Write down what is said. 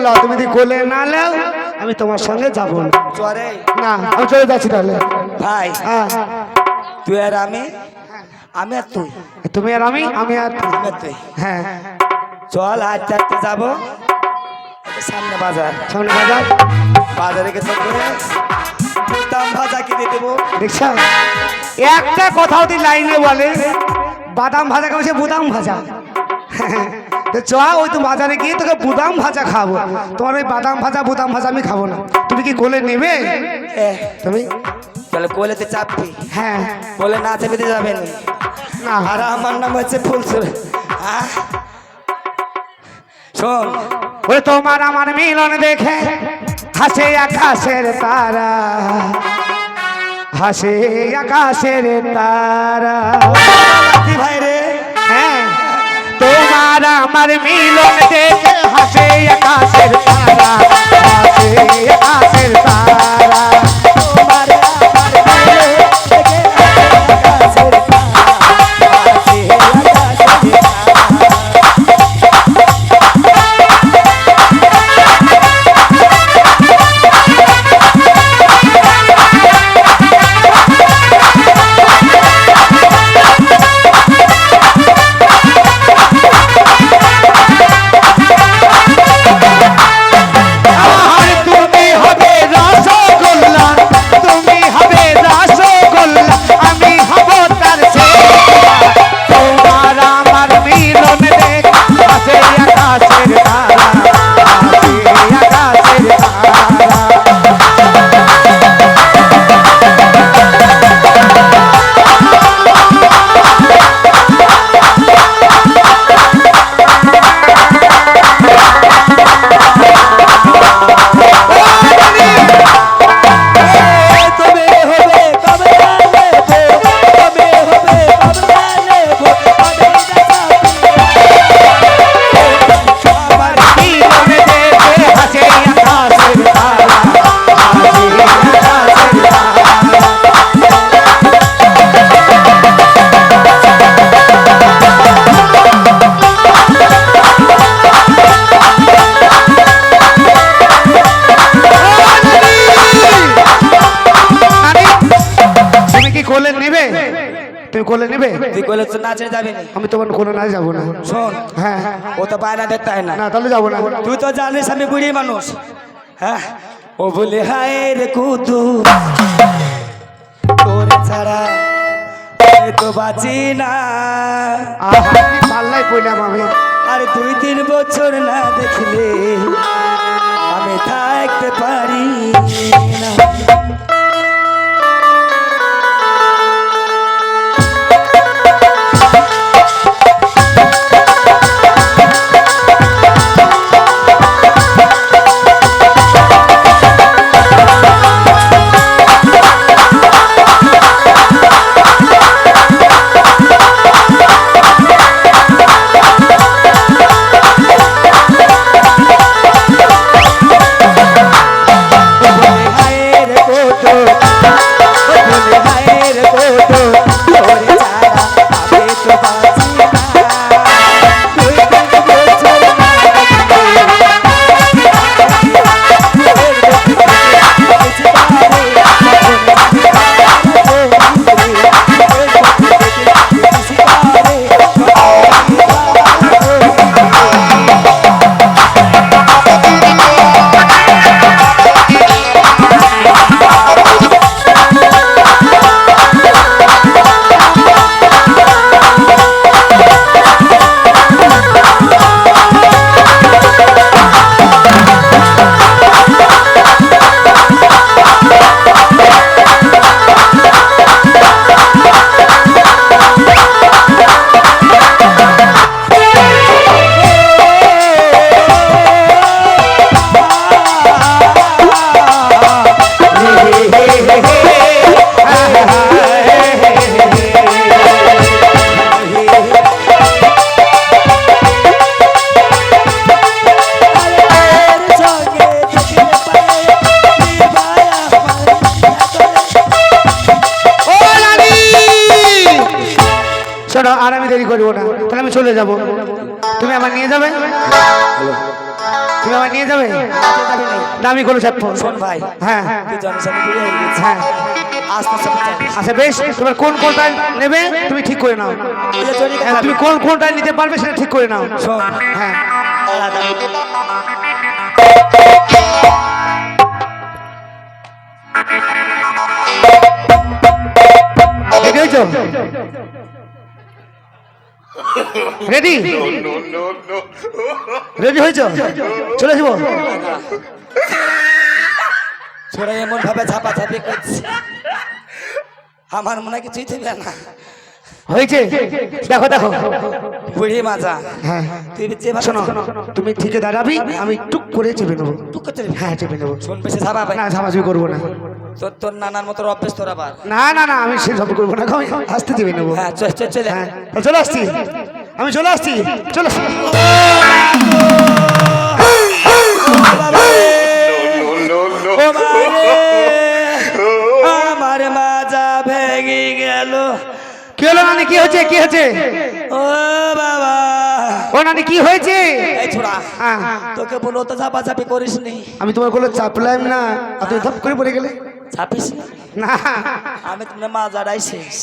যতই তুমি যদি কোলে না নাও আমি তোমার সঙ্গে যাব না। চরে। না আমি চলে যাচ্ছি তাহলে। ভাই হ্যাঁ তুই আর আমি আমি আর তুই। তুমি আর আমি আমি আর তুমি। আমি আর তুই। হ্যাঁ। চল হাঁটতে হাঁটতে যাব। সামনে বাজার। সামনে বাজার। বাজারে গেছে করে বুতাম ভাজা কিনে দেবো। দেখছ একটা কথা ওদের লাইনে বলে বাদাম ভাজা খাব বুদাম ভাজা। চ ওই তো বাজারে গিয়ে তোকে বুদাম ভাজা খাব তোমার ওই বাদাম ভাজা বুদাম ভাজা আমি খাব না। তুমি কি কোলে নেবে? তুমি? তাহলে কোলেতে চাপবি। হ্যাঁ। কোলে না চেপে যাবেন না। আর আমার নাম হচ্ছে ফুলসুর? শোন। ওই তোমার আমার মিলন দেখে হাসে আকাশের তারা। হাসে আকাশের তারা। আমার মিলন দেখে হাসে আকাশের তারা হাসে আকাশের তারা কইলে তো নাচে যাবি না। আমি তোমার কোলে না যাব না। শোন হ্যাঁ হ্যাঁ। ও তো বায়না দেখতে হয় না। না তাহলে যাব না। তুই তো জানিস আমি বুড়ি মানুষ। হ্যাঁ ও বলে হায় রে কুতু তোর ছাড়া তো বাঁচি না। পাল্লাই পড়লাম আমি। আর দুই তিন বছর না দেখলে আমি থাকতে পারি না। শোনো আর আমি দেরি করব না। তাহলে আমি চলে যাব। তুমি আমার নিয়ে যাবে? তুমি আমার নিয়ে যাবে? না আমি কোনো চাপ শোন ভাই হ্যাঁ। হয়ে। আচ্ছা বেশ তোমার কোন কোনটা নেবে তুমি ঠিক করে নাও। চলে হ্যাঁ। তুমি কোন কোনটা নিতে পারবে সেটা ঠিক করে নাও। হ্যাঁ। আলাদা। রেডি রেডি হয়েছো? চলে যাব? ছোড়া এমন ভাবে ঝাপা ঝাপি করছে। আমার মনে হয় কিছুই থাকবে না। হয়েছে? দেখো দেখো। বুড়ি মাজা হ্যাঁ। তুই যে শোনো তুমি ঠিকে দাঁড়াবি আমি টুক করে চেপে নেব। টুক করতে হ্যাঁ চেপে নেব। শোন বেশি ঝাপা না করব না। তোর তোর নানার মতো অভ্যেস তোর আবার না না না আমি সে সব করব না। আসতে চেপে নেব। হ্যাঁ চল চল চলে। হ্যাঁ চলে আসছি। আমি চলে আসছি চলে আসছি। আমার মাজা ভেঙে গেল। কি হলো নানি কি হয়েছে কি হয়েছে? ও বাবা। ও নানি কি হয়েছে? এই ছোড়া হ্যাঁ। তোকে বলো তো ঝাপি করিস নি। আমি তোমার কোলে চাপলাম না আর তুমি ধপ করে পড়ে গেলে। ছাপিস না? না। আমি তোমার মাজা শেষ